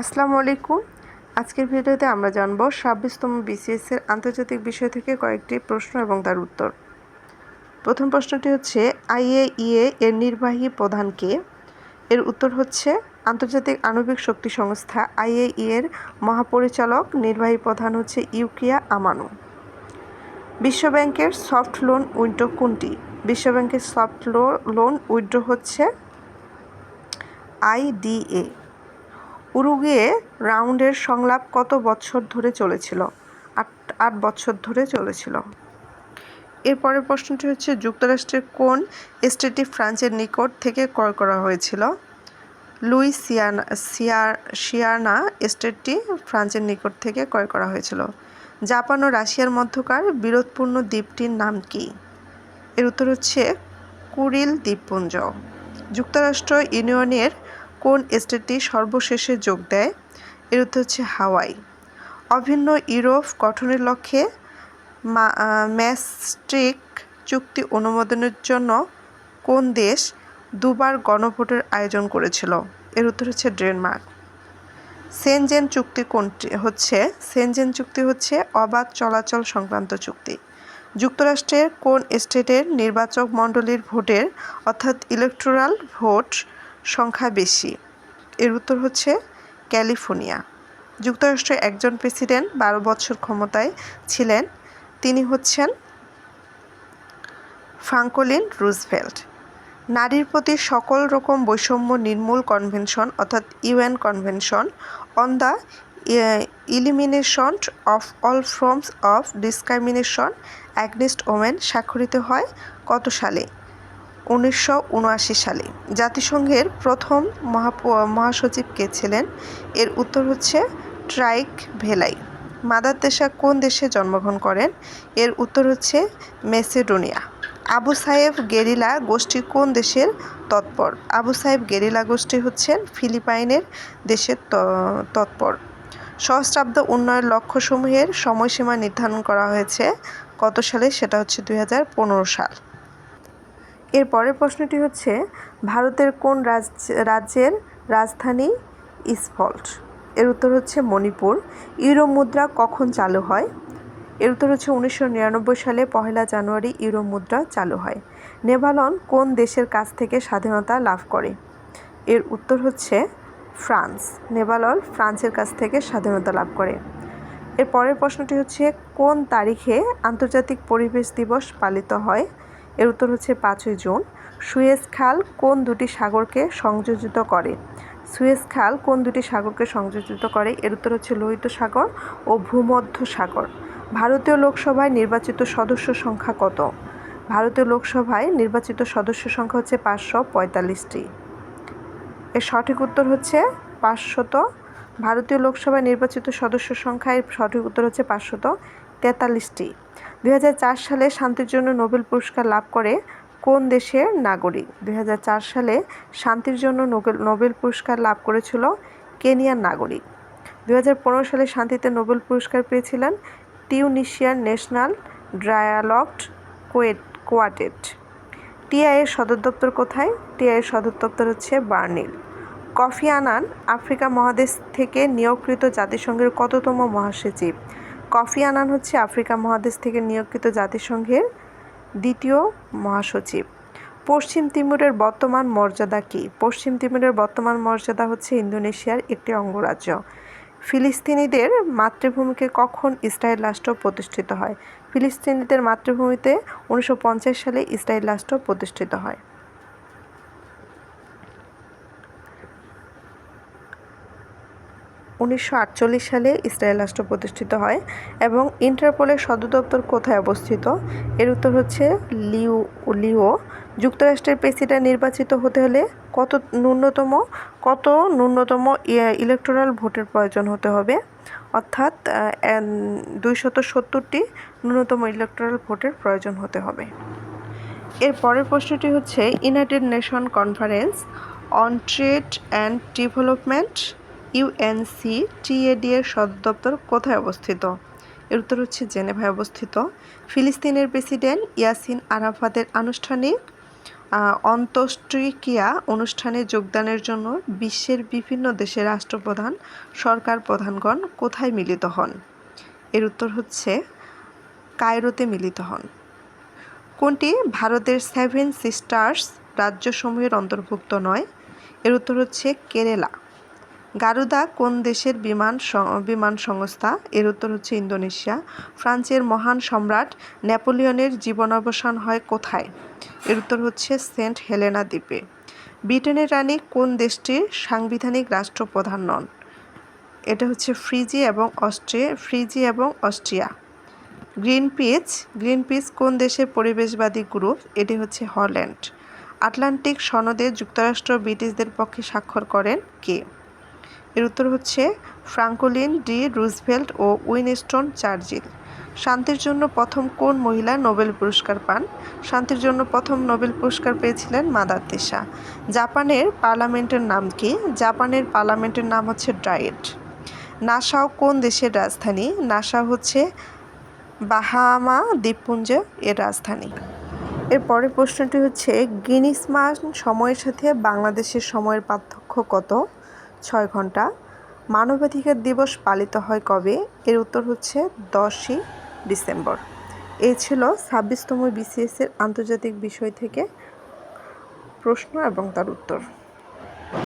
আসসালামু আলাইকুম। আজকের ভিডিওতে আমরা জানব ছাব্বিশতম বিসিএস এর আন্তর্জাতিক বিষয় থেকে কয়েকটি প্রশ্ন এবং তার উত্তর। প্রথম প্রশ্নটি হচ্ছে, আইএইএ এর নির্বাহী প্রধান কে? এর উত্তর হচ্ছে, আন্তর্জাতিক আণবিক শক্তি সংস্থা আইএইএ এর মহাপরিচালক, নির্বাহী প্রধান হচ্ছে ইউকিয়া আমানু। বিশ্বব্যাংকের সফট লোন উইন্ডো কোনটি? বিশ্বব্যাংকের সফট লোন উইন্ডো হচ্ছে আইডিএ। উরুগুয়ে রাউন্ডের সংলাপ কত বছর ধরে চলেছিল? আট আট বছর ধরে চলেছিল। এরপরের প্রশ্নটি হচ্ছে, যুক্তরাষ্ট্রের কোন স্টেটটি ফ্রান্সের নিকট থেকে ক্রয় করা হয়েছিল? লুইসিয়ানা সিয়ার শিয়ানা স্টেটটি ফ্রান্সের নিকট থেকে ক্রয় করা হয়েছিল। জাপান ও রাশিয়ার মধ্যকার বিরোধপূর্ণ দ্বীপটির নাম কি? এর উত্তর হচ্ছে কুরিল দ্বীপপুঞ্জ। যুক্তরাষ্ট্র ইউনিয়নের কোন স্টেটটি সর্বশেষে যোগ দেয়? এর উত্তর হচ্ছে হাওয়াই। অভিন্ন ইউরোপ গঠনের লক্ষ্যে ম্যাস্ট্রিক চুক্তি অনুমোদনের জন্য কোন দেশ দুবার গণভোটের আয়োজন করেছিল? এর উত্তর হচ্ছে ডেনমার্ক। সেনজেন চুক্তি কোনটি? হচ্ছে, সেনজেন চুক্তি হচ্ছে অবাধ চলাচল সংক্রান্ত চুক্তি। যুক্তরাষ্ট্রের কোন স্টেটের নির্বাচক মণ্ডলীর ভোটের, অর্থাৎ ইলেকটোরাল ভোট সংখ্যা বেশি। এর উত্তর হচ্ছে ক্যালিফোর্নিয়া। যুক্তরাষ্ট্রের একজন প্রেসিডেন্ট বারো বছর ক্ষমতায় ছিলেন। তিনি হচ্ছেন ফ্রাঙ্কলিন রুজভেল্ট। নারীর প্রতি সকল রকম বৈষম্য নির্মূল কনভেনশন অর্থাৎ UN convention on the elimination of all forms of discrimination against women স্বাক্ষরিত হয় কত সালে? উনিশশো উনআশি সালে। জাতিসংঘের প্রথম মহাপ মহাসচিব কে ছিলেন। এর উত্তর হচ্ছে ট্রাইক ভেলাই। মাদার তেসা কোন দেশে জন্মগ্রহণ করেন? এর উত্তর হচ্ছে মেসেডোনিয়া। আবু সাহেব গেরিলা গোষ্ঠী কোন দেশের তৎপর? আবু সাহেব গেরিলা গোষ্ঠী হচ্ছেন ফিলিপাইনের দেশের তৎপর। সহস্রাব্দ উন্নয়ন লক্ষ্যসমূহের সময়সীমা নির্ধারণ করা হয়েছে। কত সালে? সেটা হচ্ছে দুই হাজার পনেরো সাল। এর পরের প্রশ্নটি হচ্ছে, ভারতের কোন রাজ্যের রাজধানী ইসফল্ট? এর উত্তর হচ্ছে মণিপুর। ইউরো মুদ্রা কখন চালু হয়? এর উত্তর হচ্ছে উনিশশো নিরানব্বই সালে পহেলা জানুয়ারি ইউরো মুদ্রা চালু হয়। নেভালন কোন দেশের কাছ থেকে স্বাধীনতা লাভ করে? এর উত্তর হচ্ছে ফ্রান্স। নেভালন ফ্রান্সের কাছ থেকে স্বাধীনতা লাভ করে। এর পরের প্রশ্নটি হচ্ছে, কোন তারিখে আন্তর্জাতিক পরিবেশ দিবস পালিত হয়? এর উত্তর হচ্ছে পাঁচই জুন। সুয়েজ খাল কোন দুটি সাগরকে সংযোজিত করে? সুয়েজ খাল কোন দুটি সাগরকে সংযোজিত করে? এর উত্তর হচ্ছে লোহিত সাগর ও ভূমধ্য সাগর। ভারতীয় লোকসভায় নির্বাচিত সদস্য সংখ্যা কত? ভারতীয় লোকসভায় নির্বাচিত সদস্য সংখ্যা হচ্ছে পাঁচশো পঁয়তাল্লিশটি। এর সঠিক উত্তর হচ্ছে পাঁচশত। ভারতীয় লোকসভায় নির্বাচিত সদস্য সংখ্যায় সঠিক উত্তর হচ্ছে পাঁচশত তেতাল্লিশটি। দুই হাজার চার সালে শান্তির জন্য নোবেল পুরস্কার লাভ করে কোন দেশের নাগরিক? দুই হাজার চার সালে শান্তির জন্য নোবেল নোবেল পুরস্কার লাভ করেছিল কেনিয়ার নাগরিক। দুই হাজার পনেরো সালে শান্তিতে নোবেল পুরস্কার পেয়েছিলেন টিউনিশিয়ার ন্যাশনাল ড্রায়ালগড কোয়েট, কোয়ার্টেট। টিআইয়ের সদর দপ্তর কোথায়? টিআইয়ের সদর দপ্তর হচ্ছে বার্নিল। কফি আনান আফ্রিকা মহাদেশ থেকে নিয়োগকৃত জাতিসংঘের কততম মহাসচিব? কফি আনান হচ্ছে আফ্রিকা মহাদেশ থেকে নিয়োগকৃত জাতিসংঘের দ্বিতীয় মহাসচিব। পশ্চিম তিমুরের বর্তমান মর্যাদা কী? পশ্চিম তিমুরের বর্তমান মর্যাদা হচ্ছে ইন্দোনেশিয়ার একটি অঙ্গরাজ্য। ফিলিস্তিনিদের মাতৃভূমিকে কখন ইসরায়েল রাষ্ট্র প্রতিষ্ঠিত হয়? ফিলিস্তিনিদের মাতৃভূমিতে উনিশশো পঞ্চাশ সালে ইসরায়েল রাষ্ট্র প্রতিষ্ঠিত হয়। উনিশশো আটচল্লিশ সালে ইসরায়েল রাষ্ট্র প্রতিষ্ঠিত হয় এবং ইন্টারপোলের সদর দপ্তর কোথায় অবস্থিত? এর উত্তর হচ্ছে লিও লিও। যুক্তরাষ্ট্রের প্রেসিডেন্ট নির্বাচিত হতে হলে কত ন্যূনতম কত ন্যূনতম ইলেকটোরাল ভোটের প্রয়োজন হতে হবে? অর্থাৎ দুইশত সত্তরটি ন্যূনতম ইলেকটোরাল ভোটের প্রয়োজন হতে হবে। এর পরের প্রশ্নটি হচ্ছে United Nation conference on trade and development UNCTAD এর সদর দপ্তর কোথায় অবস্থিত? এর উত্তর হচ্ছে জেনেভায় অবস্থিত। ফিলিস্তিনের প্রেসিডেন্ট ইয়াসিন আরাফাতের আনুষ্ঠানিক অন্ত্যেষ্টিক্রিয়া অনুষ্ঠানে যোগদানের জন্য বিশ্বের বিভিন্ন দেশের রাষ্ট্রপ্রধান, সরকার প্রধানগণ কোথায় মিলিত হন? এর উত্তর হচ্ছে কায়রোতে মিলিত হন। কোনটি ভারতের সেভেন সিস্টার্স রাজ্যসমূহের অন্তর্ভুক্ত নয়? এর উত্তর হচ্ছে কেরালা। গারুদা কোন দেশের বিমান বিমান সংস্থা? এর উত্তর হচ্ছে ইন্দোনেশিয়া। ফ্রান্সের মহান সম্রাট নেপোলিয়নের জীবনাবসান হয় কোথায়? এর উত্তর হচ্ছে সেন্ট হেলেনা দ্বীপে। ব্রিটেনের রানী কোন দেশটির সাংবিধানিক রাষ্ট্রপ্রধান নন? এটা হচ্ছে ফ্রিজি এবং অস্ট্রিয়া ফ্রিজি এবং Austria. Greenpeace Greenpeace কোন দেশের পরিবেশবাদী গ্রুপ? এটি হচ্ছে হল্যান্ড। আটলান্টিক সনদে যুক্তরাষ্ট্র ব্রিটিশদের পক্ষে স্বাক্ষর করেন কে? এর উত্তর হচ্ছে ফ্রাঙ্কলিন ডি রুজভেল্ট ও উইনস্টন চার্জিল শান্তির জন্য প্রথম কোন মহিলা নোবেল পুরস্কার পান? শান্তির জন্য প্রথম নোবেল পুরস্কার পেয়েছিলেন মাদার তেসা। জাপানের পার্লামেন্টের নাম কি? জাপানের পার্লামেন্টের নাম হচ্ছে ডায়েট। নাসাও কোন দেশের রাজধানী? নাসা হচ্ছে বাহামা দ্বীপপুঞ্জ এর রাজধানী। এর পরের প্রশ্নটি হচ্ছে গিনিস মান সময়ের সাথে বাংলাদেশের সময়ের পার্থক্য কত? ছয় ঘণ্টা। মানবাধিকার দিবস পালিত হয় কবে? এর উত্তর হচ্ছে দশই ডিসেম্বর। এ ছিল ছাব্বিশতম বিসিএসের আন্তর্জাতিক বিষয় থেকে প্রশ্ন এবং তার উত্তর।